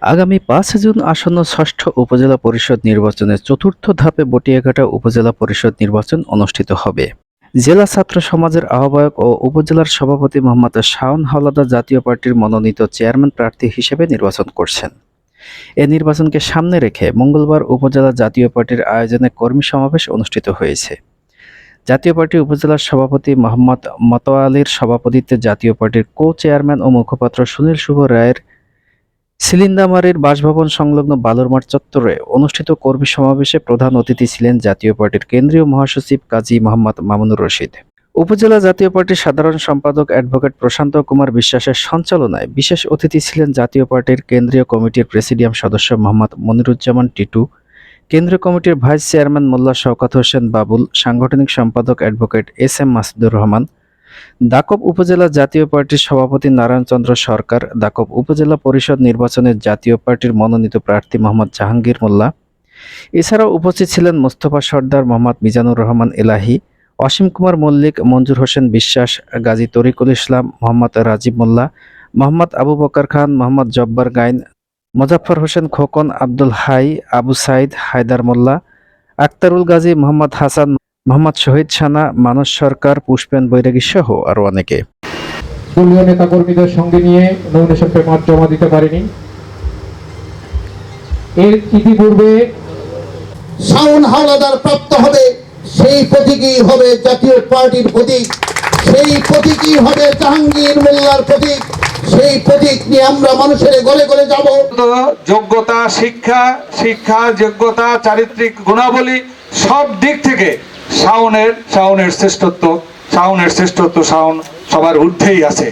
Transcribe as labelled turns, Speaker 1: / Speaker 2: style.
Speaker 1: আগামী পাঁচ জুন আসন্ন ষষ্ঠ উপজেলা পরিষদ নির্বাচনের চতুর্থ ধাপে বটিয়াঘাটা উপজেলা পরিষদ নির্বাচন অনুষ্ঠিত হবে। জেলা ছাত্র সমাজের আহ্বায়ক ও উপজেলার সভাপতি মোহাম্মদ শাওন হাওলাদার জাতীয় পার্টির মনোনীত চেয়ারম্যান প্রার্থী হিসেবে নির্বাচন করছেন। এ নির্বাচনকে সামনে রেখে মঙ্গলবার উপজেলা জাতীয় পার্টির আয়োজনে কর্মী সমাবেশ অনুষ্ঠিত হয়েছে। জাতীয় পার্টি উপজেলার সভাপতি মোহাম্মদ মতোয়ালির সভাপতিত্বে জাতীয় পার্টির কো চেয়ারম্যান ও মুখপাত্র সুনীল শুভ রায়ের সিলিন্দামারির বাসভবন সংলগ্ন বালুরমাঠ চত্বরে অনুষ্ঠিত কর্মী সমাবেশে প্রধান অতিথি ছিলেন জাতীয় পার্টির কেন্দ্রীয় মহাসচিব কাজী মোহাম্মদ মামুনুর রশিদ। উপজেলা জাতীয় পার্টির সাধারণ সম্পাদক অ্যাডভোকেট প্রশান্ত কুমার বিশ্বাসের সঞ্চালনায় বিশেষ অতিথি ছিলেন জাতীয় পার্টির কেন্দ্রীয় কমিটির প্রেসিডিয়াম সদস্য মোহাম্মদ মনিরুজ্জামান টিটু, কেন্দ্রীয় কমিটির ভাইস চেয়ারম্যান মোল্লা শওকাত হোসেন বাবুল, সাংগঠনিক সম্পাদক advocate S M Masudur Rahman Dakop উপজেলা জাতীয় পার্টির সভাপতি নারায়ণ চন্দ্র সরকার দাকব উপজেলা পরিষদ নির্বাচনের জাতীয় পার্টির মনোনীত প্রার্থী মোহাম্মদ জাহাঙ্গীর মোল্লা। এছাড়াও উপস্থিত ছিলেন মোস্তফা সর্দার মোহাম্মদ মিজানুর রহমান এলাহি, অসীম কুমার মল্লিক, মঞ্জুর হোসেন বিশ্বাস, গাজী তরিকুল ইসলাম, মোহাম্মদ রাজীব মোল্লা, মোহাম্মদ আবু বকর খান, মোহাম্মদ জব্বার গাইন, মোজাফফর হোসেন খোকন, আব্দুল হাই, আবু সাইদ হায়দার মোল্লা আক্তারুল গাজী মোহাম্মদ হাসান মোহাম্মদ শহীদ সানা মানস সরকার পুষ্পেন বৈরাগী সহ আরও অনেকে।
Speaker 2: দলীয় নেতাকর্মীদের সঙ্গে নিয়ে নমিনেশন পেপার জমা দিতে পারেনি। এর ইতিপূর্বে
Speaker 3: শাওন হাওলাদার প্রাপ্ত হবে সেই প্রতীকই হবে জাতীয় পার্টির প্রতীক। সেই প্রতীকই হবে জাহাঙ্গীর মোল্লার প্রতীক। সেই প্রতীক নিয়ে আমরা মানুষের গলে গলে যাব।
Speaker 4: যোগ্যতা শিক্ষা শিক্ষা যোগ্যতা চারিত্রিক গুণাবলী সব দিক থেকে শাওনের শাওনের শ্রেষ্ঠত্ব শাওনের শ্রেষ্ঠত্ব শাওন সবার ঊর্ধ্বেই আছে।